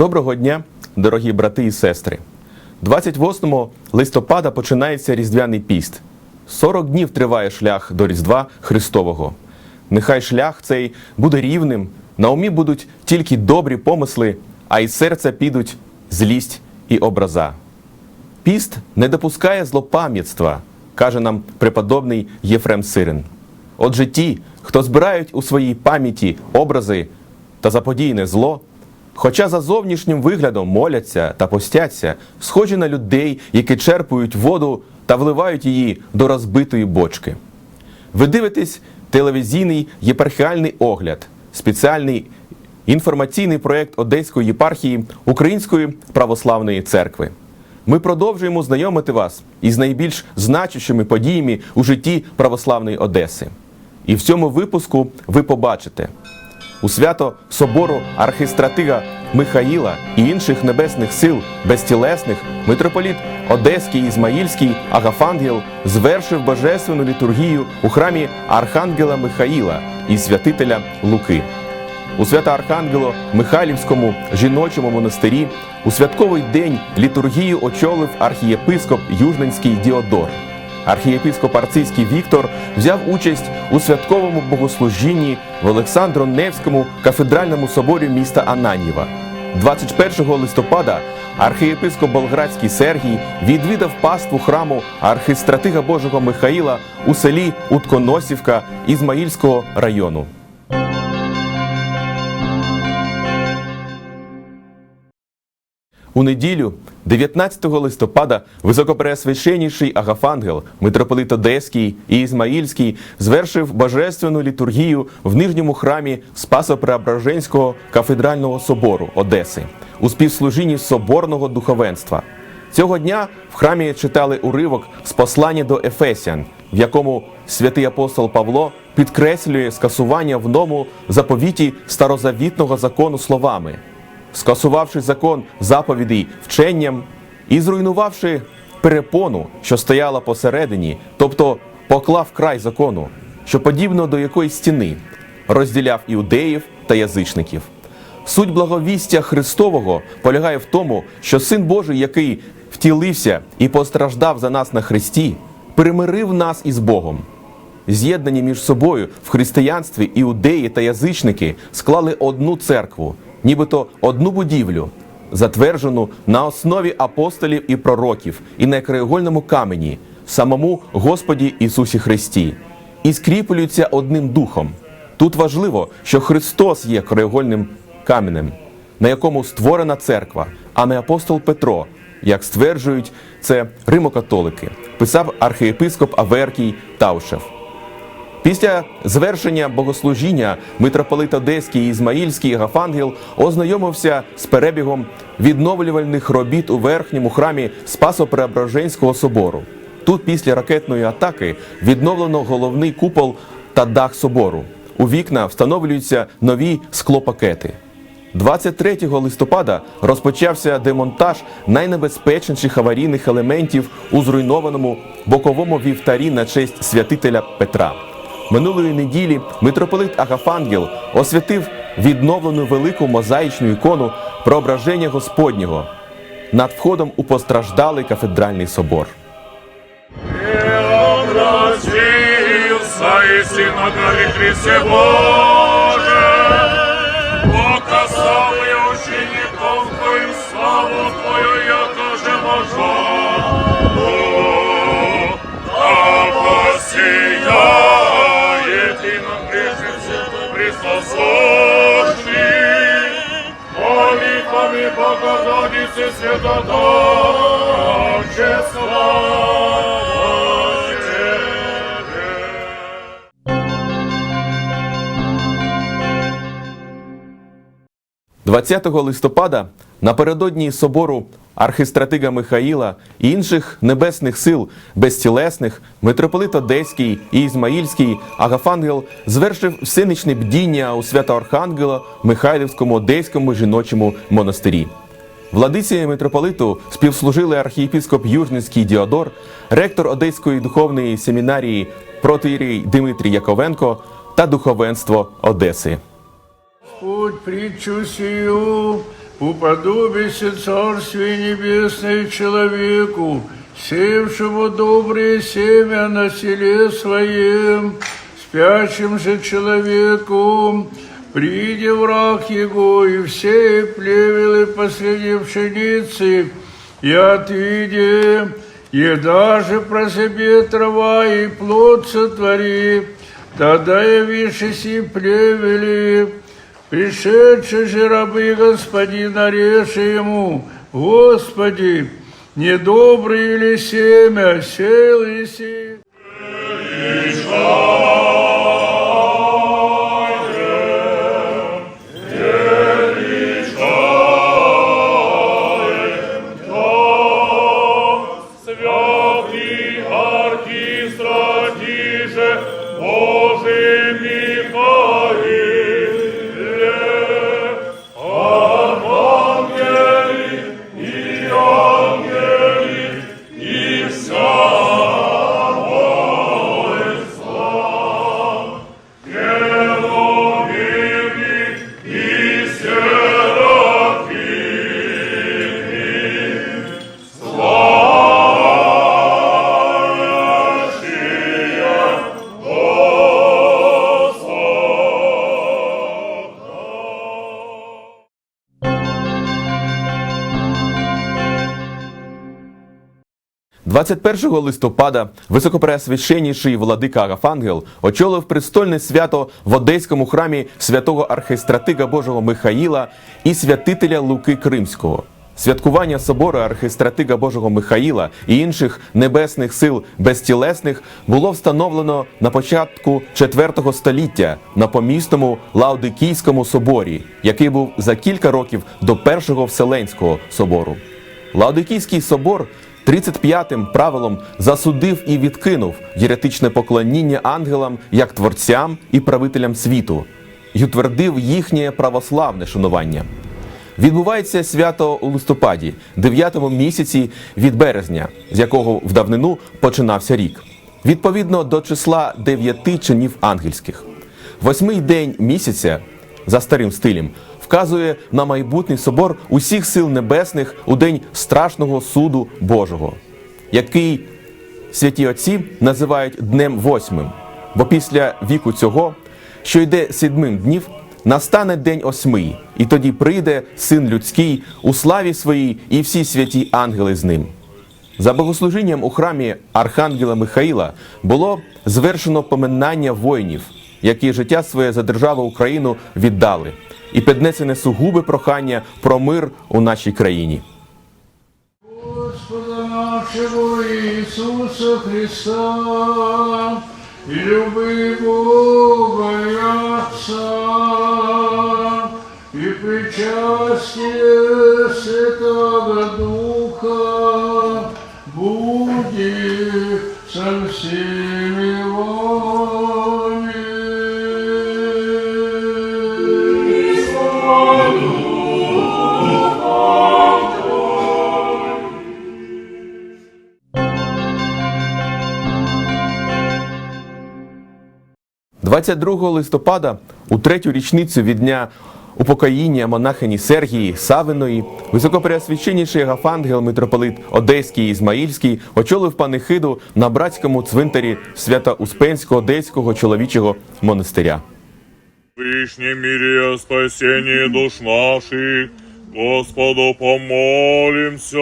Доброго дня, дорогі брати і сестри. 28 листопада починається Різдвяний піст. 40 днів триває шлях до Різдва Христового. Нехай шлях цей буде рівним, на умі будуть тільки добрі помисли, а із серця підуть злість і образа. Піст не допускає злопам'ятства, каже нам преподобний Єфрем Сирин. Отже, ті, хто збирають у своїй пам'яті образи та заподіяне зло, хоча за зовнішнім виглядом моляться та постяться, схожі на людей, які черпають воду та вливають її до розбитої бочки. Ви дивитесь телевізійний єпархіальний огляд, спеціальний інформаційний проєкт Одеської єпархії Української православної церкви. Ми продовжуємо знайомити вас із найбільш значущими подіями у житті православної Одеси. І в цьому випуску ви побачите у свято собору архистратига Михаїла і інших небесних сил безтілесних митрополіт Одеський Ізмаїльський Агафангел звершив божественну літургію у храмі Архангела Михаїла і святителя Луки. У свято-Архангело Михайлівському жіночому монастирі у святковий день літургію очолив архієпископ Южненський Діодор. Архієпископ Арцизький Віктор взяв участь у святковому богослужінні в Олександро-Невському кафедральному соборі міста Ананіва. 21 листопада архієпископ Болградський Сергій відвідав паству храму архистратига Божого Михаїла у селі Утконосівка Ізмаїльського району. У неділю, 19 листопада, високопреосвященніший Агафангел, митрополит Одеський і Ізмаїльський звершив божественну літургію в нижньому храмі Спасо-Преображенського кафедрального собору Одеси у співслужінні соборного духовенства. Цього дня в храмі читали уривок з послання до Ефесян, в якому святий апостол Павло підкреслює скасування в ному заповіті старозавітного закону словами скасувавши закон заповідей вченням і зруйнувавши перепону, що стояла посередині, тобто поклав край закону, що подібно до якоїсь стіни розділяв іудеїв та язичників. Суть благовістя Христового полягає в тому, що Син Божий, який втілився і постраждав за нас на Христі, примирив нас із Богом. З'єднані між собою в християнстві іудеї та язичники склали одну церкву, нібито одну будівлю, затверджену на основі апостолів і пророків і на краєгольному камені, самому Господі Ісусі Христі, і скріплюються одним духом. Тут важливо, що Христос є краєгольним каменем, на якому створена церква, а не апостол Петро, як стверджують це римокатолики, писав архієпископ Аверкій Таушев. Після завершення богослужіння митрополит Одеський Ізмаїльський Гафангел ознайомився з перебігом відновлювальних робіт у верхньому храмі Спасо-Преображенського собору. Тут, після ракетної атаки, відновлено головний купол та дах собору. У вікна встановлюються нові склопакети. 23 листопада розпочався демонтаж найнебезпечніших аварійних елементів у зруйнованому боковому вівтарі на честь святителя Петра. Минулої неділі митрополит Агафангел освятив відновлену велику мозаїчну ікону Проображення Господнього над входом у постраждалий кафедральний собор. Преобразился и Сына Дари Христе всего Христосошли, молитвами Богородицы Святодоче 20 листопада напередодні собору архистратига Михаїла і інших небесних сил безтілесних митрополит Одеський і Ізмаїльський Агафангел звершив всеничне бдіння у свято-Архангела Михайлівському Одеському жіночому монастирі. Владиці митрополиту співслужили архієпископ Южницький Діодор, ректор Одеської духовної семінарії протиєрій Дмитрій Яковенко та духовенство Одеси. Путь притчу сию уподобися Царствие Небесное человеку, севшему добрые семя на селе своем, спящим же человеку, приди враг его, и все плевелы посреди пшеницы, и отвиди, и даже про себе трава и плод сотвори, тогда явишься и плевели, пришедшие же рабы господина реши ему, Господи, недобрые ли семя, сел и сеял? 21 листопада високопреосвященніший владика Агафангел очолив престольне свято в Одеському храмі святого архистратига Божого Михаїла і святителя Луки Кримського. Святкування собору архистратига Божого Михаїла і інших небесних сил безтілесних було встановлено на початку IV століття на помісному Лаудикійському соборі, який був за кілька років до Першого Вселенського собору. Лаодикійський собор 35-тим правилом засудив і відкинув єретичне поклоніння ангелам як творцям і правителям світу й утвердив їхнє православне шанування. Відбувається свято у листопаді, 9-му місяці від березня, з якого в давнину починався рік, відповідно до числа дев'яти чинів ангельських. Восьмий день місяця за старим стилем вказує на майбутній собор усіх сил небесних у день страшного суду Божого, який святі отці називають днем восьмим, бо після віку цього, що йде сідьмим днів, настане день осьмий, і тоді прийде син людський у славі своїй і всі святі ангели з ним. За богослужінням у храмі Архангела Михаїла було звершено поминання воїнів, які життя своє за державу Україну віддали, і піднесене сугубе прохання про мир у нашій країні. Господа нашего Иисуса Христа, и люби Бога и причастие Святого Духа будет со всеми вами. 22 листопада, у третю річницю від дня упокоїння монахині Сергії Савиної, високопреосвященніший Гафангел митрополит Одеський Ізмаїльський очолив панихиду на братському цвинтарі Свято-Успенського Одеського чоловічого монастиря. Вышний мире о спасении душ наших, Господу помолимся.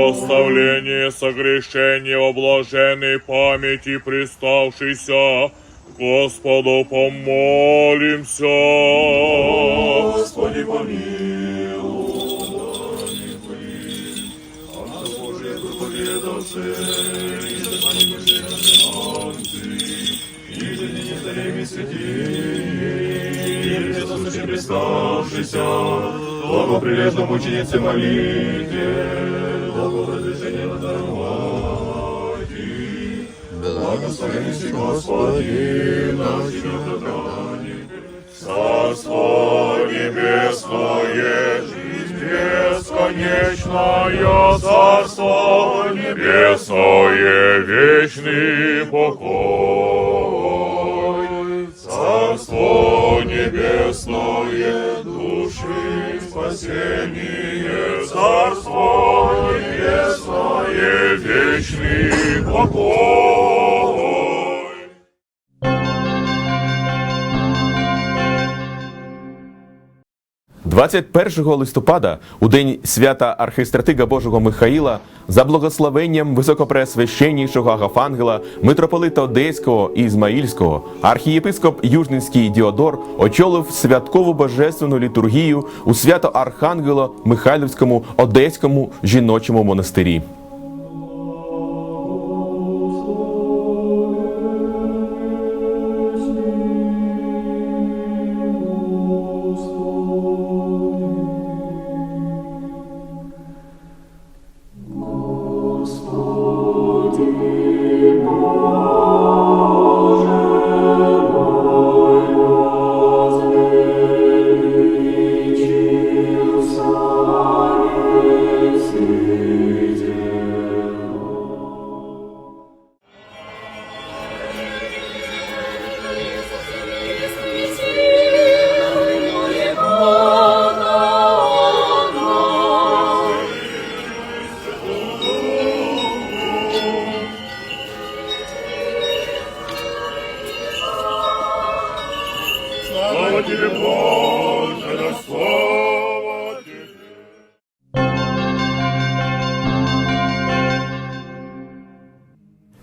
о оставлении согрешения, о блаженной памяти приставшийся Господу помолимся. Господи, помилуй, а нас Божия Христе, приставшийся, благоприлежно мученице молитве, благовозвещение даровати, благословен си Господи, наш оправдание. Царство небесное, жизнь бесконечная, Царство небесное, вечный покой. Царство небесное, Честное Царство небесное, вечный покой. 21 листопада, у день свята архистратига Божого Михаїла, за благословенням високопресвященнішого Агафангела, митрополита Одеського і Ізмаїльського, архієпископ Южненський Діодор очолив святкову божественну літургію у свято Архангела Михайлівському Одеському жіночому монастирі.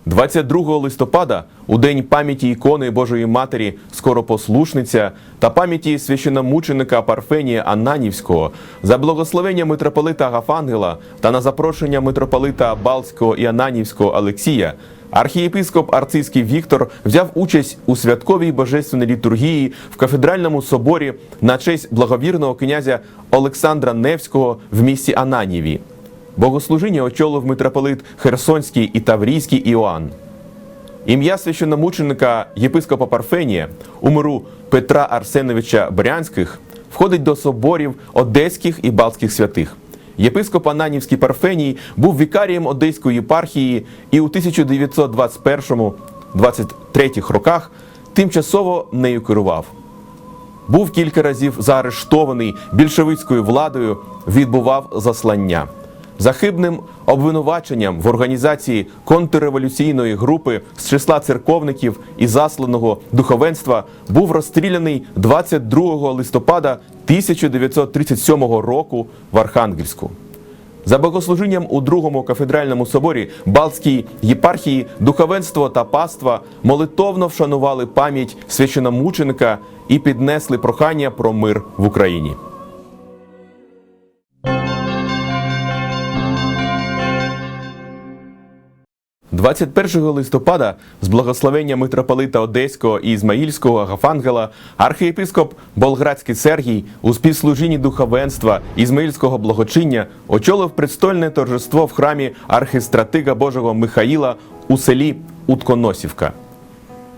22 листопада, у день пам'яті ікони Божої Матері Скоропослушниця та пам'яті священомученика Парфенія Ананівського, за благословення митрополита Агафангела та на запрошення митрополита Балського і Ананівського Олексія, архієпископ Арцизький Віктор взяв участь у святковій божественній літургії в кафедральному соборі на честь благовірного князя Олександра Невського в місті Ананіві. Богослужіння очолив митрополит Херсонський і Таврійський Іоанн. Ім'я священномученика єпископа Парфенія у миру Петра Арсеновича Брянських входить до соборів одеських і балтських святих. Єпископ Ананівський Парфеній був вікарієм Одеської єпархії і у 1921-23 роках тимчасово нею керував. Був кілька разів заарештований більшовицькою владою, відбував заслання. За хибним обвинуваченням в організації контрреволюційної групи з числа церковників і засланого духовенства був розстріляний 22 листопада 1937 року в Архангельську. За богослужінням у другому кафедральному соборі Балтській єпархії духовенство та паства молитовно вшанували пам'ять священомученика і піднесли прохання про мир в Україні. – 21 листопада з благословення митрополита Одеського і Ізмаїльського Агафангела архієпископ Болградський Сергій у співслужінні духовенства Ізмаїльського благочиння очолив предстольне торжество в храмі архистратига Божого Михаїла у селі Утконосівка.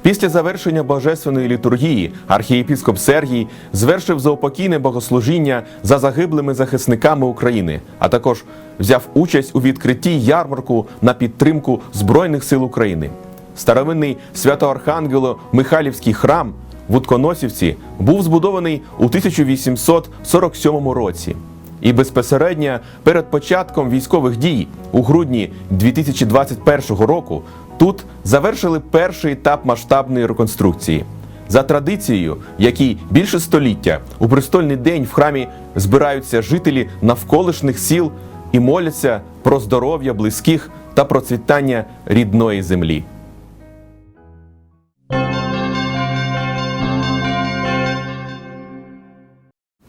Після завершення божественної літургії архієпископ Сергій звершив заупокійне богослужіння за загиблими захисниками України, а також взяв участь у відкритті ярмарку на підтримку Збройних сил України. Старовинний святоархангело Михайлівський храм в Утконосівці був збудований у 1847 році. І безпосередньо перед початком військових дій у грудні 2021 року тут завершили перший етап масштабної реконструкції. За традицією, якій більше століття у престольний день в храмі збираються жителі навколишніх сіл і моляться про здоров'я близьких та процвітання рідної землі.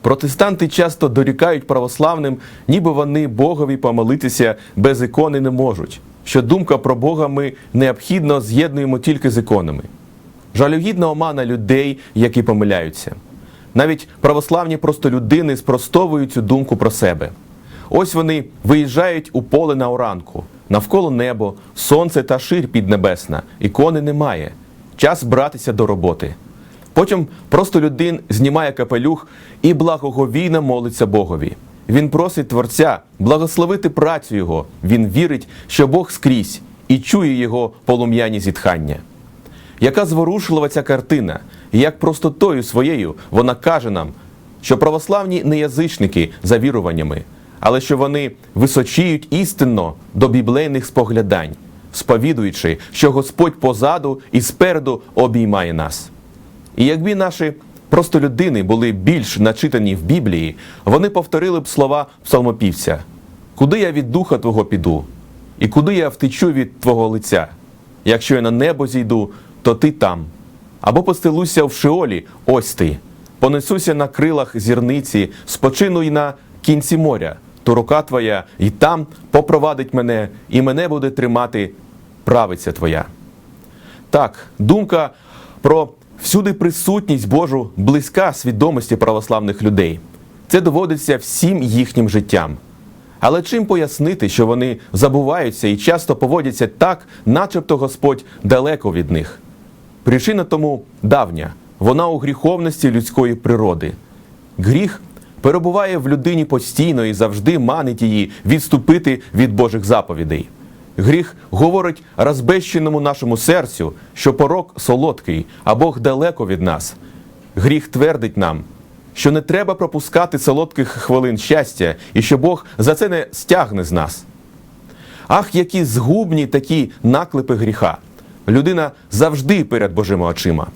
Протестанти часто дорікають православним, ніби вони Богові помолитися без ікони не можуть. Що думка про Бога ми необхідно з'єднуємо тільки з іконами. Жалюгідна омана людей, які помиляються. Навіть православні простолюдини спростовують цю думку про себе. Ось вони виїжджають у поле на оранку. Навколо небо, сонце та шир піднебесна. Ікони немає. Час братися до роботи. Потім просто людин знімає капелюх і благоговійно молиться Богові. Він просить Творця благословити працю його. Він вірить, що Бог скрізь і чує його полум'яні зітхання. Яка зворушлива ця картина, і як простотою своєю вона каже нам, що православні не язичники за віруваннями, але що вони височіють істинно до біблейних споглядань, сповідуючи, що Господь позаду і спереду обіймає нас. І якби наші простолюдини були більш начитані в Біблії, вони повторили б слова псалмопівця: Куди я від духа Твого піду, і куди я втечу від Твого лиця? Якщо я на небо зійду, то ти там. Або постелуся в Шеолі, ось ти. Понесуся на крилах зірниці, спочину й на кінці моря, то рука твоя і там попровадить мене, і мене буде тримати правиця твоя. Так, думка про всюди присутність Божу близька свідомості православних людей. Це доводиться всім їхнім життям. Але чим пояснити, що вони забуваються і часто поводяться так, начебто Господь далеко від них? Причина тому давня, вона у гріховності людської природи. Гріх перебуває в людині постійно і завжди манить її відступити від Божих заповідей. Гріх говорить розбещеному нашому серцю, що порок солодкий, а Бог далеко від нас. Гріх твердить нам, що не треба пропускати солодких хвилин щастя і що Бог за це не стягне з нас. Ах, які згубні такі наклепи гріха! Людина завжди перед Божими очима.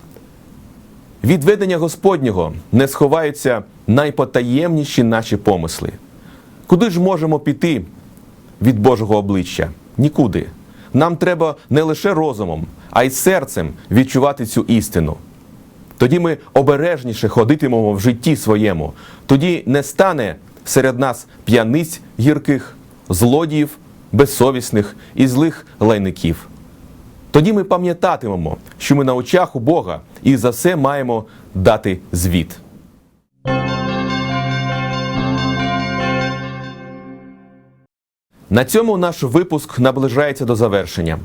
Від ведення Господнього не сховаються найпотаємніші наші помисли. Куди ж можемо піти від Божого обличчя? Нікуди. Нам треба не лише розумом, а й серцем відчувати цю істину. Тоді ми обережніше ходитимемо в житті своєму. Тоді не стане серед нас п'яниць гірких, злодіїв, безсовісних і злих лайників. Тоді ми пам'ятатимемо, що ми на очах у Бога і за все маємо дати звіт. На цьому наш випуск наближається до завершення.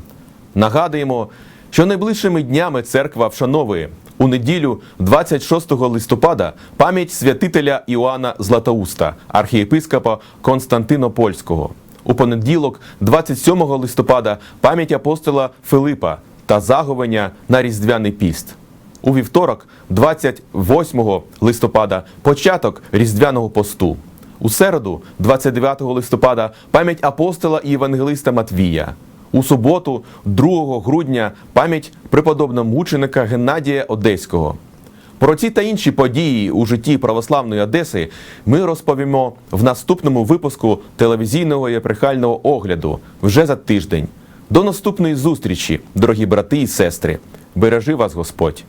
Нагадуємо, що найближчими днями церква вшановує у неділю, 26 листопада, пам'ять святителя Іоанна Златоуста, архієпископа Константинопольського. У понеділок, 27 листопада, пам'ять апостола Филипа та заговення на Різдвяний піст. У вівторок, 28 листопада, початок Різдвяного посту. У середу, 29 листопада, пам'ять апостола і євангелиста Матвія. У суботу, 2 грудня, пам'ять преподобного мученика Геннадія Одеського. Про ці та інші події у житті православної Одеси ми розповімо в наступному випуску телевізійного єпархіального огляду вже за тиждень. До наступної зустрічі, дорогі брати і сестри. Бережи вас Господь!